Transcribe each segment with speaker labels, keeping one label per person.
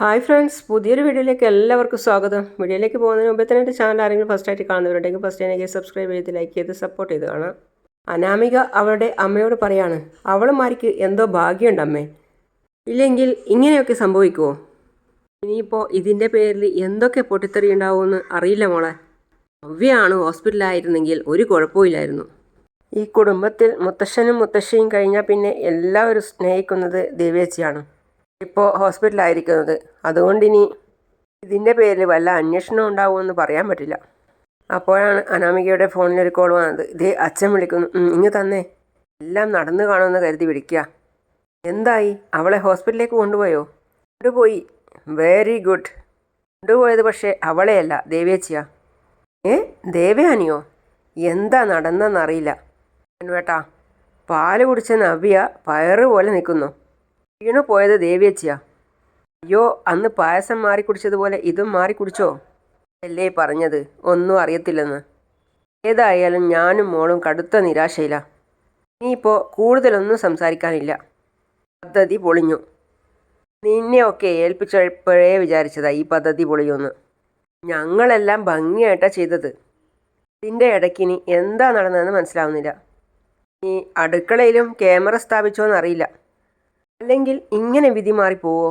Speaker 1: Hi friends പുതിയൊരു വീഡിയോയിലേക്ക് എല്ലാവർക്കും സ്വാഗതം. വീഡിയോയിലേക്ക് പോകുന്നതിന് മുമ്പേ തന്നെ എന്റെ ചാനൽ ആരെങ്കിലും ഫസ്റ്റ് ആയിട്ട് കാണുന്നവരുണ്ടെങ്കിൽ ഫസ്റ്റ് എനിക്ക് സബ്സ്ക്രൈബ് ചെയ്ത് ലൈക്ക് ചെയ്ത് സപ്പോർട്ട് ചെയ്ത് കാണാം. അനാമിക അവളുടെ അമ്മയോട് പറയാണ് അവളുമാർക്ക് എന്തോ ഭാഗ്യമുണ്ട് അമ്മേ. ഇല്ലെങ്കിൽ ഇങ്ങനെയൊക്കെ സംഭവിക്കുമോ ഇനിയിപ്പോൾ ഇതിന്റെ പേരിൽ എന്തൊക്കെ പൊട്ടിത്തെറി ഉണ്ടാവുമെന്ന് അറിയില്ല മോളെ. നവ്യയാണ് ഹോസ്പിറ്റലായിരുന്നെങ്കിൽ ഒരു കുഴപ്പമില്ലായിരുന്നു ഈ കുടുംബത്തിൽ മുത്തശ്ശനും മുത്തശ്ശിയും കഴിഞ്ഞാൽ പിന്നെ എല്ലാവരും സ്നേഹിക്കുന്നത് ദേവേച്ചിയാണ് ഇപ്പോൾ ഹോസ്പിറ്റലായിരിക്കുന്നത്. അതുകൊണ്ട് ഇനി ഇതിന്റെ പേരിൽ വല്ല അന്വേഷണം ഉണ്ടാവുമെന്ന് പറയാൻ പറ്റില്ല. അപ്പോഴാണ് അനാമികയുടെ ഫോണിലൊരു കോൾ വന്നത്. ഇതേ അച്ഛൻ വിളിക്കുന്നു. "ഉം, ഇങ്ങ് തന്നെ. എല്ലാം നടന്നു കാണുമെന്ന് കരുതി വിളിക്കുക എന്തായി? അവളെ ഹോസ്പിറ്റലിലേക്ക് കൊണ്ടുപോയോ? കൊണ്ടുപോയി. Very good. കൊണ്ടുപോയത് പക്ഷേ അവളെയല്ല ദേവേച്ചിയാ ഏ? ദേവയാനിയോ? എന്താ നടന്നെന്നറിയില്ല. വേട്ടാ പാൽ കുടിച്ച നവ്യ പയറ് പോലെ നിൽക്കുന്നു വീണു പോയത് ദേവിയച്ചിയാ. അയ്യോ അന്ന് പായസം മാറി കുടിച്ചതുപോലെ ഇതും മാറി കുടിച്ചോ? അല്ലേ പറഞ്ഞത് ഒന്നും അറിയത്തില്ലെന്ന്. ഏതായാലും ഞാനും മോളും കടുത്ത നിരാശയില്ല ഇനിയിപ്പോൾ കൂടുതലൊന്നും സംസാരിക്കാനില്ല. പദ്ധതി പൊളിഞ്ഞു. നിന്നെയൊക്കെ ഏൽപ്പിച്ചപ്പോഴേ വിചാരിച്ചതാ ഈ പദ്ധതി പൊളിയൊന്ന് ഞങ്ങളെല്ലാം ഭംഗിയായിട്ടാണ് ചെയ്തത്. ഇതിന്റെ ഇടയ്ക്കിനി എന്താ നടന്നതെന്ന് മനസ്സിലാവുന്നില്ല. ഈ അടുക്കളയിലും ക്യാമറ സ്ഥാപിച്ചോന്ന് അറിയില്ല അല്ലെങ്കിൽ ഇങ്ങനെ വിധി മാറിപ്പോവോ?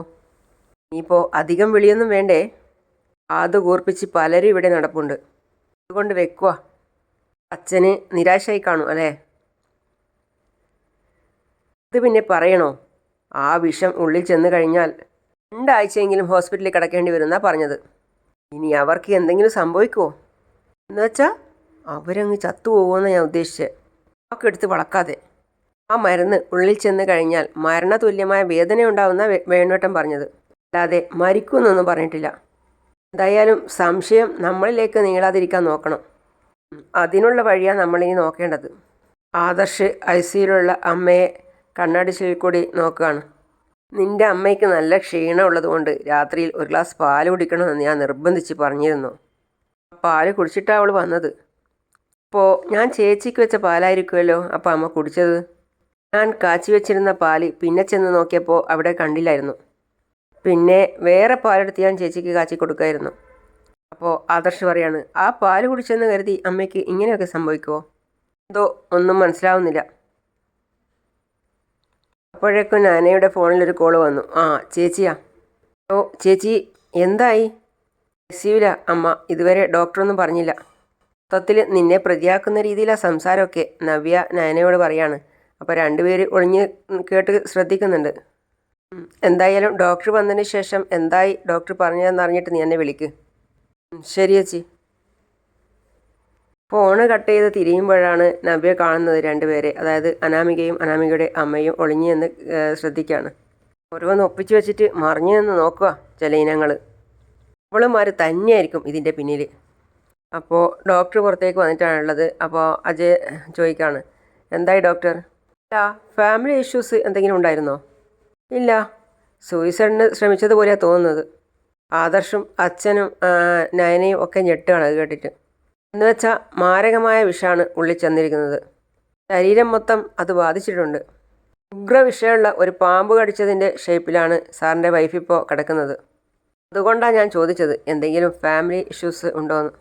Speaker 1: ഇനിയിപ്പോൾ അധികം വിളിയൊന്നും വേണ്ടേ? അത് കൂർപ്പിച്ച് പലരും ഇവിടെ നടപ്പുണ്ട്. അതുകൊണ്ട് വെക്കുക അച്ഛന് നിരാശയായി കാണും അല്ലേ? ഇത് പിന്നെ പറയണോ? ആ വിഷം ഉള്ളിൽ ചെന്ന് കഴിഞ്ഞാൽ രണ്ടാഴ്ചയെങ്കിലും ഹോസ്പിറ്റലിൽ കിടക്കേണ്ടി വരുമെന്നാണ് പറഞ്ഞത്. ഇനി അവർക്ക് എന്തെങ്കിലും സംഭവിക്കുമോ എന്നുവെച്ചാൽ അവരങ്ങ് ചത്തുപോകുമെന്നാണ് ഞാൻ ഉദ്ദേശിച്ചത് എടുത്ത് വളക്കാതെ. ആ മരുന്ന് ഉള്ളിൽ ചെന്ന് കഴിഞ്ഞാൽ മരണതുല്യമായ വേദന ഉണ്ടാവുന്ന വേണുവട്ടം പറഞ്ഞത്. അല്ലാതെ മരിക്കുമെന്നൊന്നും പറഞ്ഞിട്ടില്ല. എന്തായാലും സംശയം നമ്മളിലേക്ക് നീളാതിരിക്കാൻ നോക്കണം. അതിനുള്ള വഴിയാണ് നമ്മളിനി നോക്കേണ്ടത്. ആദർശ് ഐ സിയിലുള്ള അമ്മയെ കണ്ണാടിച്ചിൽ കൂടി നോക്കുകയാണ്. നിന്റെ അമ്മയ്ക്ക് നല്ല ക്ഷീണമുള്ളതുകൊണ്ട് രാത്രിയിൽ ഒരു ഗ്ലാസ് പാൽ കുടിക്കണമെന്ന് ഞാൻ നിർബന്ധിച്ച് പറഞ്ഞിരുന്നു. പാൽ കുടിച്ചിട്ടാണ് അവൾ വന്നത്. അപ്പോൾ ഞാൻ ചേച്ചിക്ക് വെച്ച പാലായിരിക്കുമല്ലോ അപ്പോൾ അമ്മ കുടിച്ചത്? ഞാൻ കാച്ചി വെച്ചിരുന്ന പാൽ പിന്നെ ചെന്ന് നോക്കിയപ്പോൾ അവിടെ കണ്ടില്ലായിരുന്നു. പിന്നെ വേറെ പാലെടുത്ത് ഞാൻ ചേച്ചിക്ക് കാച്ചി കൊടുക്കായിരുന്നു. അപ്പോൾ ആദർശ് പറയാണ് ആ പാൽ കുടിച്ചെന്ന് കരുതി അമ്മയ്ക്ക് ഇങ്ങനെയൊക്കെ സംഭവിക്കുമോ എന്തോ ഒന്നും മനസ്സിലാവുന്നില്ല. അപ്പോഴേക്കും നാനയുടെ ഫോണിലൊരു കോൾ വന്നു. ആ ചേച്ചിയാ. ഓ ചേച്ചി എന്തായി? റിസീവില്ല അമ്മ ഇതുവരെ ഡോക്ടറൊന്നും പറഞ്ഞില്ല. മൊത്തത്തിൽ നിന്നെ പ്രതിയാക്കുന്ന രീതിയിലാണ് സംസാരമൊക്കെ നവ്യ നയനയോട് പറയാണ്. അപ്പോൾ രണ്ടുപേര് ഒളിഞ്ഞ് കേട്ട് ശ്രദ്ധിക്കുന്നുണ്ട്. എന്തായാലും ഡോക്ടർ വന്നതിന് ശേഷം എന്തായി ഡോക്ടർ പറഞ്ഞതെന്ന് അറിഞ്ഞിട്ട് നീ എന്നെ വിളിക്ക്. ശരി ചേച്ചി. ഫോണ് കട്ട് ചെയ്ത് തിരിയുമ്പോഴാണ് നവ്യ കാണുന്നത് രണ്ടുപേരെ. അതായത് അനാമികയും അനാമികയുടെ അമ്മയും ഒളിഞ്ഞു എന്ന് ശ്രദ്ധിക്കുകയാണ് ഓരോന്ന് ഒപ്പിച്ച് വെച്ചിട്ട് മറിഞ്ഞു നിന്ന് നോക്കുക ചില ഇനങ്ങൾ അവളുമാർ തന്നെയായിരിക്കും ഇതിന്റെ പിന്നിൽ അപ്പോൾ ഡോക്ടർ പുറത്തേക്ക് വന്നിട്ടാണുള്ളത്. അപ്പോൾ അജയ് ചോദിക്കാണ് എന്തായി ഡോക്ടർ? ഇല്ല ഫാമിലി ഇഷ്യൂസ് എന്തെങ്കിലും ഉണ്ടായിരുന്നോ? ഇല്ല. സൂയിസൈഡിന് ശ്രമിച്ചതുപോലെയാണ് തോന്നുന്നത്. ആദർശും അച്ഛനും നയനയും ഒക്കെ ഞെട്ടുകയാണ് അത് കേട്ടിട്ട്. എന്ന് വെച്ചാൽ മാരകമായ വിഷമാണ് ഉള്ളിൽ ചെന്നിരിക്കുന്നത്. ശരീരം മൊത്തം അത് ബാധിച്ചിട്ടുണ്ട്. ഉഗ്ര വിഷയമുള്ള ഒരു പാമ്പ് കടിച്ചതിന്റെ ഷേപ്പിലാണ് സാറിന്റെ വൈഫ് ഇപ്പോൾ കിടക്കുന്നത്. അതുകൊണ്ടാണ് ഞാൻ ചോദിച്ചത് എന്തെങ്കിലും ഫാമിലി ഇഷ്യൂസ് ഉണ്ടോയെന്ന്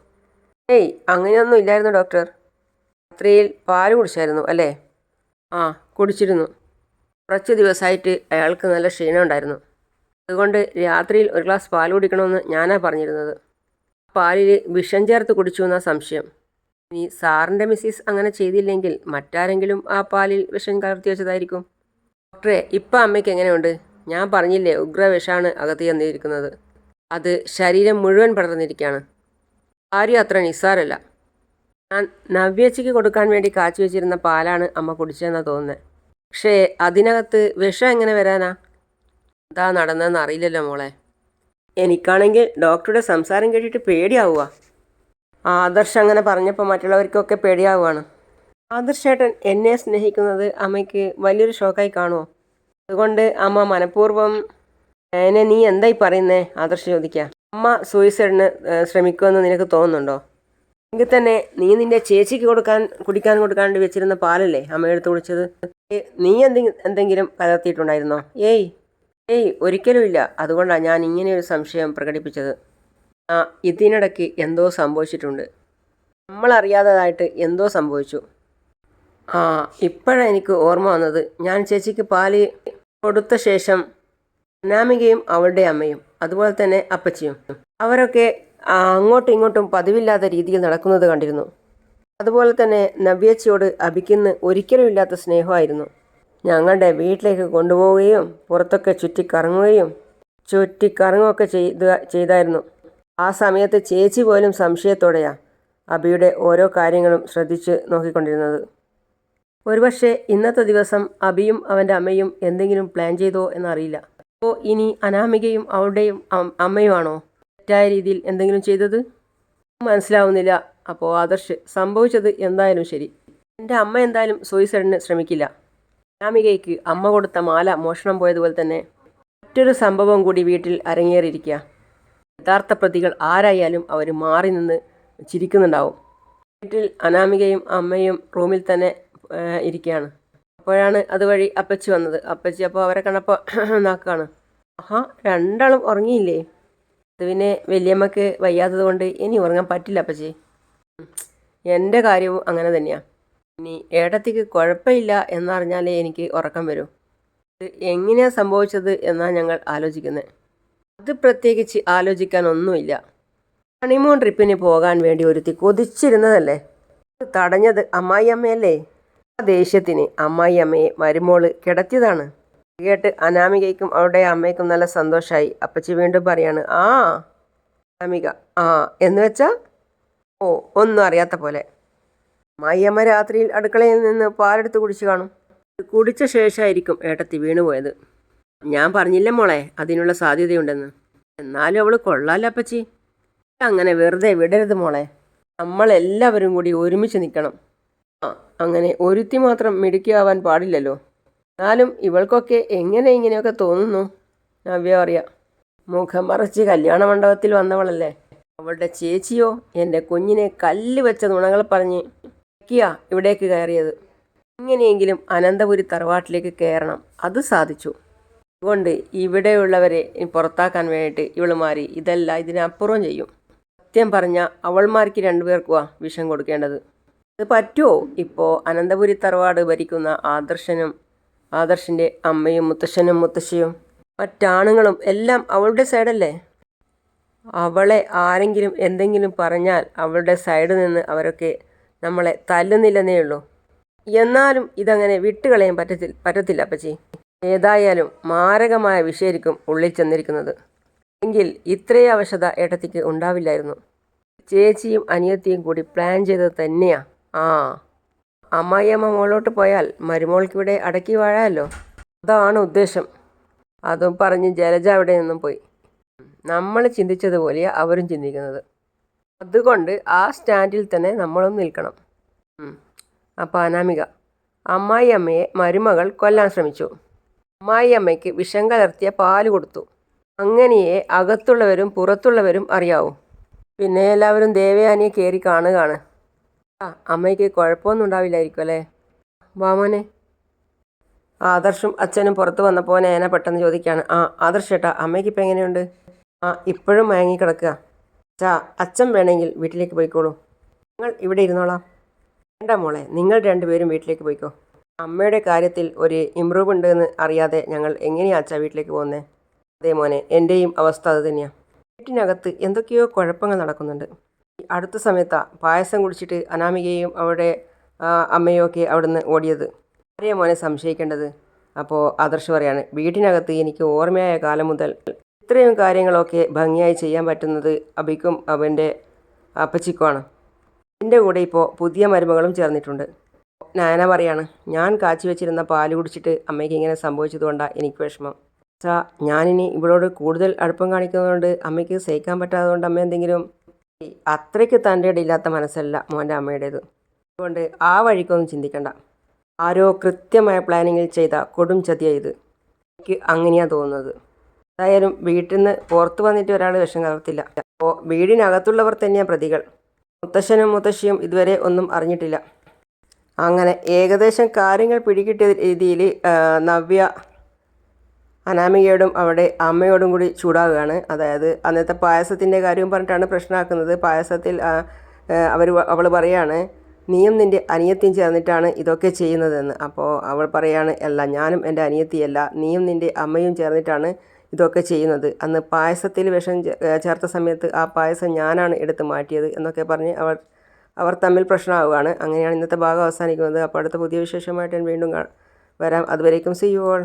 Speaker 1: ഏയ് അങ്ങനെയൊന്നും ഇല്ലായിരുന്നു ഡോക്ടർ രാത്രിയിൽ പാൽ കുടിച്ചായിരുന്നു അല്ലേ? ആ കുടിച്ചിരുന്നു. കുറച്ച് ദിവസമായിട്ട് അയാൾക്ക് നല്ല ക്ഷീണം ഉണ്ടായിരുന്നു. അതുകൊണ്ട് രാത്രിയിൽ ഒരു ഗ്ലാസ് പാൽ കുടിക്കണമെന്ന് ഞാനാ പറഞ്ഞിരുന്നത്. പാലിൽ വിഷം ചേർത്ത് കുടിച്ചു എന്നാ സംശയം. ഇനി സാറിന്റെ മിസ്സിസ് അങ്ങനെ ചെയ്തില്ലെങ്കിൽ മറ്റാരെങ്കിലും ആ പാലിൽ വിഷം കലർത്തി വെച്ചതായിരിക്കും. ഡോക്ടറെ ഇപ്പം അമ്മയ്ക്ക് എങ്ങനെയുണ്ട്? ഞാൻ പറഞ്ഞില്ലേ ഉഗ്ര വിഷമാണ് അകത്ത് ചെന്നിരിക്കുന്നത്. അത് ശരീരം മുഴുവൻ പടർന്നിരിക്കുകയാണ്. ആരും അത്ര നിസ്സാരല്ല. നവ്യച്ചയ്ക്ക് കൊടുക്കാൻ വേണ്ടി കാച്ചു വെച്ചിരുന്ന പാലാണ് അമ്മ കുടിച്ചതെന്നാണ് തോന്നുന്നത് പക്ഷേ അതിനകത്ത് വിഷം എങ്ങനെ വരാനാ? എന്താ നടന്നതെന്ന് അറിയില്ലല്ലോ മോളെ. എനിക്കാണെങ്കിൽ ഡോക്ടറുടെ സംസാരം കേട്ടിട്ട് പേടിയാവുക. ആദർശ് അങ്ങനെ പറഞ്ഞപ്പോൾ മറ്റുള്ളവർക്കൊക്കെ പേടിയാവുകയാണ്. ആദർശേട്ടൻ എന്നെ സ്നേഹിക്കുന്നത് അമ്മയ്ക്ക് വലിയൊരു ഷോക്കായി കാണുമോ അതുകൊണ്ട് അമ്മ മനഃപൂർവം എന്നെ നീ എന്തായി പറയുന്നേ? ആദർശ് ചോദിക്കുക അമ്മ സൂയിസൈഡിന് ശ്രമിക്കുമെന്ന് നിനക്ക് തോന്നുന്നുണ്ടോ? എങ്കിൽ തന്നെ നീ നിന്റെ ചേച്ചിക്ക് കൊടുക്കാൻ കുടിക്കാൻ കൊടുക്കാണ്ട് വെച്ചിരുന്ന പാലല്ലേ അമ്മ എടുത്ത് കുടിച്ചത്? നീ എന്തെങ്കിലും എന്തെങ്കിലും കലർത്തിയിട്ടുണ്ടായിരുന്നോ ഏയ് ഏയ് ഒരിക്കലുമില്ല അതുകൊണ്ടാണ് ഞാൻ ഇങ്ങനെ ഒരു സംശയം പ്രകടിപ്പിച്ചത്. ആ ഇതിനിടയ്ക്ക് എന്തോ സംഭവിച്ചിട്ടുണ്ട്. നമ്മളറിയാത്തതായിട്ട് എന്തോ സംഭവിച്ചു. ആ ഇപ്പോഴാണ് എനിക്ക് ഓർമ്മ വന്നത്. ഞാൻ ചേച്ചിക്ക് പാൽ കൊടുത്ത ശേഷം അനാമികയും അവളുടെ അമ്മയും അതുപോലെ തന്നെ അപ്പച്ചിയും അവരൊക്കെ അങ്ങോട്ടും ഇങ്ങോട്ടും പതിവില്ലാത്ത രീതിയിൽ നടക്കുന്നത് കണ്ടിരുന്നു. അതുപോലെ തന്നെ നവ്യച്ചയോട് അഭിക്കുന്ന് ഒരിക്കലും ഇല്ലാത്ത സ്നേഹമായിരുന്നു. ഞങ്ങളുടെ വീട്ടിലേക്ക് കൊണ്ടുപോവുകയും പുറത്തൊക്കെ ചുറ്റിക്കറങ്ങുകയും ചുറ്റിക്കറങ്ങുകയൊക്കെ ചെയ്ത ചെയ്തായിരുന്നു. ആ സമയത്ത് ചേച്ചി പോലും സംശയത്തോടെയാ അബിയുടെ ഓരോ കാര്യങ്ങളും ശ്രദ്ധിച്ച് നോക്കിക്കൊണ്ടിരുന്നത്. ഒരുപക്ഷെ ഇന്നത്തെ ദിവസം അബിയും അവന്റെ അമ്മയും എന്തെങ്കിലും പ്ലാൻ ചെയ്തോ എന്നറിയില്ല. അപ്പോൾ ഇനി അനാമികയും അവളുടെയും അമ്മയുമാണോ? തെറ്റായ രീതിയിൽ എന്തെങ്കിലും ചെയ്തത്? മനസ്സിലാവുന്നില്ല. അപ്പോൾ ആദർശ് സംഭവിച്ചത് എന്തായാലും ശരി. എന്റെ അമ്മ എന്തായാലും സൂയിസൈഡിന് ശ്രമിക്കില്ല. അനാമികയ്ക്ക് അമ്മ കൊടുത്ത മാല മോഷണം പോയതുപോലെ തന്നെ മറ്റൊരു സംഭവം കൂടി വീട്ടിൽ അരങ്ങേറിയിരിക്കുക യഥാർത്ഥ പ്രതികൾ ആരായാലും അവർ മാറി നിന്ന് ചിരിക്കുന്നുണ്ടാവും. വീട്ടിൽ അനാമികയും അമ്മയും റൂമിൽ തന്നെ ഇരിക്കുകയാണ് അപ്പോഴാണ് അതുവഴി അപ്പച്ചി വന്നത്. അപ്പച്ചി അപ്പോൾ അവരെ കണ്ടപ്പോൾ നാക്കാണ്. ആഹാ രണ്ടാളും ഉറങ്ങിയില്ലേ? അത് പിന്നെ വലിയമ്മക്ക് വയ്യാത്തത് കൊണ്ട് ഇനി ഉറങ്ങാൻ പറ്റില്ല അപ്പച്ചി. എന്റെ കാര്യവും അങ്ങനെ തന്നെയാണ് ഇനി ഏടത്തിക്ക് കുഴപ്പമില്ല എന്നറിഞ്ഞാലേ എനിക്ക് ഉറക്കം വരൂ. ഇത് എങ്ങനെയാണ് സംഭവിച്ചത് എന്നാണ് ഞങ്ങൾ ആലോചിക്കുന്നത് അത് പ്രത്യേകിച്ച് ആലോചിക്കാനൊന്നുമില്ല. ഹണിമൂൺ ട്രിപ്പിന് പോകാൻ വേണ്ടി ഒരുത്തി കൊതിച്ചിരുന്നതല്ലേ? ഇത് തടഞ്ഞത് അമ്മായിയമ്മയല്ലേ? ആ ദേഷ്യത്തിന് അമ്മായിയമ്മയെ മരുമോൾ കിടത്തിയതാണ്. ഇത് കേട്ട് അനാമികയ്ക്കും അവളുടെ അമ്മയ്ക്കും നല്ല സന്തോഷമായി അപ്പച്ചി വീണ്ടും പറയാണ് ആ അനാമിക ആ എന്ന് വെച്ചാ? ഓ ഒന്നും അറിയാത്ത പോലെ. മയ്യമ്മ രാത്രിയിൽ അടുക്കളയിൽ നിന്ന് പാലെടുത്ത് കുടിച്ചു കാണും. കുടിച്ച ശേഷമായിരിക്കും ഏട്ടത്തി വീണുപോയത് ഞാൻ പറഞ്ഞില്ല മോളെ അതിനുള്ള സാധ്യതയുണ്ടെന്ന്. എന്നാലും അവൾ കൊള്ളാലോ അപ്പച്ചി. അങ്ങനെ വെറുതെ വിടരുത് മോളെ. നമ്മളെല്ലാവരും കൂടി ഒരുമിച്ച് നിൽക്കണം. ആ അങ്ങനെ ഒരുത്തി മാത്രം മിടുക്കിയാവാൻ പാടില്ലല്ലോ. എന്നാലും ഇവൾക്കൊക്കെ എങ്ങനെ ഇങ്ങനെയൊക്കെ തോന്നുന്നു? നവ്യ അറിയാം മുഖം മറച്ച് കല്യാണ മണ്ഡപത്തിൽ വന്നവളല്ലേ? അവളുടെ ചേച്ചിയോ എന്റെ കുഞ്ഞിനെ കല്ല് വെച്ച നുണകൾ പറഞ്ഞ് കിയാ ഇവിടേക്ക് കയറിയത്. ഇങ്ങനെയെങ്കിലും അനന്തപുരി തറവാട്ടിലേക്ക് കയറണം. അത് സാധിച്ചു. അതുകൊണ്ട് ഇവിടെയുള്ളവരെ പുറത്താക്കാൻ വേണ്ടിയിട്ട് ഇവൾ മാറി. ഇതല്ല ഇതിനപ്പുറം ചെയ്യും. സത്യം പറഞ്ഞാൽ അവൾമാർക്ക് രണ്ടുപേർക്കുവാ വിഷം കൊടുക്കേണ്ടത്. അത് പറ്റുമോ ഇപ്പോൾ അനന്തപുരി തറവാട് ഭരിക്കുന്ന ആദർശനും ആദർശിന്റെ അമ്മയും മുത്തശ്ശനും മുത്തശ്ശിയും മറ്റാണുങ്ങളും എല്ലാം അവളുടെ സൈഡല്ലേ? അവളെ ആരെങ്കിലും എന്തെങ്കിലും പറഞ്ഞാൽ അവളുടെ സൈഡിൽ നിന്ന് അവരൊക്കെ നമ്മളെ തല്ലുന്നില്ലെന്നേ ഉള്ളൂ. എന്നാലും ഇതങ്ങനെ വിട്ടുകളയാൻ പറ്റത്തി പറ്റത്തില്ല അപ്പച്ചി. ഏതായാലും മാരകമായ വിഷയായിരിക്കും ഉള്ളിൽ ചെന്നിരിക്കുന്നത്. എങ്കിൽ ഇത്രയും അവശത ഏട്ടത്തിക്ക് ഉണ്ടാവില്ലായിരുന്നു. ചേച്ചിയും അനിയത്തിയും കൂടി പ്ലാൻ ചെയ്തത് തന്നെയാ. ആ. അമ്മായിയമ്മ മോളോട്ട് പോയാൽ മരുമോൾക്കിവിടെ അടക്കി വാഴാമല്ലോ അതാണ് ഉദ്ദേശം. അതും പറഞ്ഞ് ജലജ അവിടെ നിന്നും പോയി. നമ്മൾ ചിന്തിച്ചതുപോലെയാ അവരും ചിന്തിക്കുന്നത്. അതുകൊണ്ട് ആ സ്റ്റാൻഡിൽ തന്നെ നമ്മളും നിൽക്കണം. അപ്പം അനാമിക അമ്മായി അമ്മയെ മരുമകൾ കൊല്ലാൻ ശ്രമിച്ചു. അമ്മായി അമ്മയ്ക്ക് വിഷം കലർത്തിയ പാൽ കൊടുത്തു. അങ്ങനെയെ അകത്തുള്ളവരും പുറത്തുള്ളവരും അറിയാവൂ. പിന്നെ എല്ലാവരും ദേവയാനിയെ കയറി കാണുകയാണ്. ആ അമ്മയ്ക്ക് കുഴപ്പമൊന്നും ഉണ്ടാവില്ലായിരിക്കും അല്ലേ? വാമോനെ ആദർശും അച്ഛനും പുറത്ത് വന്നപ്പോൾ നേന പെട്ടെന്ന് ചോദിക്കുകയാണ്. ആ ആദർശ് ചേട്ടാ അമ്മയ്ക്ക് ഇപ്പം എങ്ങനെയുണ്ട്? ആ ഇപ്പോഴും മയങ്ങി കിടക്കുക ചാ അച്ഛൻ വേണമെങ്കിൽ വീട്ടിലേക്ക് പോയിക്കോളൂ. നിങ്ങൾ ഇവിടെ ഇരുന്നോളാം. വേണ്ട മോളെ നിങ്ങൾ രണ്ടുപേരും വീട്ടിലേക്ക് പോയിക്കോ. അമ്മയുടെ കാര്യത്തിൽ ഒരു ഇമ്പ്രൂവ് ഉണ്ടെന്ന് അറിയാതെ ഞങ്ങൾ എങ്ങനെയാ അച്ഛാ വീട്ടിലേക്ക് പോകുന്നത് അതേ മോനെ എന്റെയും അവസ്ഥ അത് തന്നെയാണ് വീട്ടിനകത്ത് എന്തൊക്കെയോ കുഴപ്പങ്ങൾ നടക്കുന്നുണ്ട്. അടുത്ത സമയത്താണ് പായസം കുടിച്ചിട്ട് അനാമികയും അവിടെ അമ്മയൊക്കെ അവിടുന്ന് ഓടിയത്. ആരെയാ മോനെ സംശയിക്കേണ്ടത്? അപ്പോൾ ആദർശ് പറയാണ് വീട്ടിനകത്ത് എനിക്ക് ഓർമ്മയായ കാലം മുതൽ ഇത്രയും കാര്യങ്ങളൊക്കെ ഭംഗിയായി ചെയ്യാൻ പറ്റുന്നത് അബിക്കും അവന്റെ അപ്പച്ചിക്കുമാണ്. എന്റെ കൂടെ ഇപ്പോൾ പുതിയ മരുമകളും ചേർന്നിട്ടുണ്ട്. നാന പറയാണ് ഞാൻ കാച്ചി വെച്ചിരുന്ന പാൽ കുടിച്ചിട്ട് അമ്മയ്ക്ക് ഇങ്ങനെ സംഭവിച്ചതുകൊണ്ടാണ് എനിക്ക് വിഷമം. സാ ഞാനിനി ഇവളോട് കൂടുതൽ അടുപ്പം കാണിക്കുന്നതുകൊണ്ട് അമ്മയ്ക്ക് സഹിക്കാൻ പറ്റാത്തതുകൊണ്ട് അമ്മ എന്തെങ്കിലും അത്രയ്ക്ക് തന്റെ ഇടയില്ലാത്ത മനസ്സല്ല മോന്റെ അമ്മയുടേത്. അതുകൊണ്ട് ആ വഴിക്കൊന്നും ചിന്തിക്കണ്ട. ആരോ കൃത്യമായ പ്ലാനിങ്ങിൽ ചെയ്ത കൊടും ചതിയ ഇത്. എനിക്ക് അങ്ങനെയാണ് തോന്നുന്നത്. എന്തായാലും വീട്ടിൽ നിന്ന് പുറത്ത് വന്നിട്ട് ഒരാൾ വിഷം കലർത്തില്ല. അപ്പോൾ വീടിനകത്തുള്ളവർ തന്നെയാണ് പ്രതികൾ. മുത്തശ്ശനും മുത്തശ്ശിയും ഇതുവരെ ഒന്നും അറിഞ്ഞിട്ടില്ല. അങ്ങനെ ഏകദേശം കാര്യങ്ങൾ പിടികിട്ടിയ രീതിയിൽ നവ്യ അനാമികയോടും അവിടെ അമ്മയോടും കൂടി ചൂടാവുകയാണ്. അതായത് അന്നത്തെ പായസത്തിന്റെ കാര്യവും പറഞ്ഞിട്ടാണ് പ്രശ്നമാക്കുന്നത്. പായസത്തിൽ അവർ അവൾ പറയാണ് നീയും നിന്റെ അനിയത്തിയും ചേർന്നിട്ടാണ് ഇതൊക്കെ ചെയ്യുന്നതെന്ന്. അപ്പോൾ അവൾ പറയാണ് അല്ല ഞാനും എന്റെ അനിയത്തിയല്ല നീയും നിന്റെ അമ്മയും ചേർന്നിട്ടാണ് ഇതൊക്കെ ചെയ്യുന്നത്. അന്ന് പായസത്തിൽ വിഷം ചേർത്ത സമയത്ത് ആ പായസം ഞാനാണ് എടുത്ത് മാറ്റിയത് എന്നൊക്കെ പറഞ്ഞ് അവർ അവർ തമ്മിൽ പ്രശ്നമാവുകയാണ്. അങ്ങനെയാണ് ഇന്നത്തെ ഭാഗം അവസാനിക്കുന്നത്. അപ്പോൾ അടുത്ത പുതിയ വിശേഷമായിട്ട് ഞാൻ വീണ്ടും വരാം. അതുവരേക്കും സി യു ഓൾ.